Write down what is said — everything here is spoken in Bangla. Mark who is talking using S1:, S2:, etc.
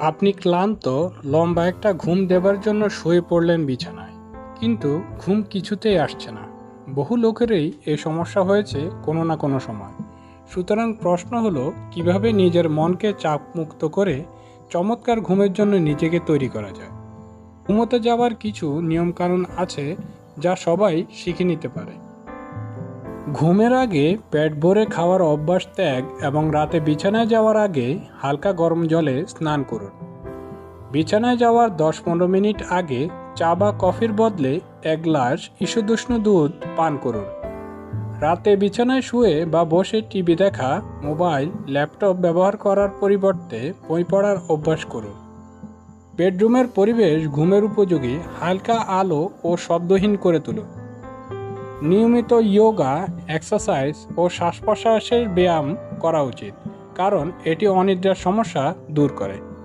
S1: আপনি ক্লান্ত, লম্বা একটা ঘুম দেবার জন্য শুয়ে পড়লেন বিছানায়। কিন্তু ঘুম কিছুতেই আসছে না। বহু লোকেরই এই সমস্যা হয়েছে কোনো না কোনো সময়। সুতরাং প্রশ্ন হলো, কীভাবে নিজের মনকে চাপমুক্ত করে চমৎকার ঘুমের জন্য নিজেকে তৈরি করা যায়? ঘুমোতে যাওয়ার কিছু নিয়মকানুন আছে যা সবাই শিখে নিতে পারে। ঘুমের আগে পেট ভরে খাওয়ার অভ্যাস ত্যাগ এবং রাতে বিছানায় যাওয়ার আগে হালকা গরম জলে স্নান করুন। বিছানায় যাওয়ার দশ পনেরো মিনিট আগে চা বা কফির বদলে এক গ্লাস ইসুদুষ্ণ দুধ পান করুন। রাতে বিছানায় শুয়ে বা বসে টিভি দেখা, মোবাইল, ল্যাপটপ ব্যবহার করার পরিবর্তে বই পড়ার অভ্যাস করুন। বেডরুমের পরিবেশ ঘুমের উপযোগী, হালকা আলো ও শব্দহীন করে তুলুন। নিয়মিত যোগা এক্সারসাইজ ও শ্বাস প্রশ্বাসের ব্যায়াম করা উচিত, কারণ এটি অনিদ্রার সমস্যা দূর করে।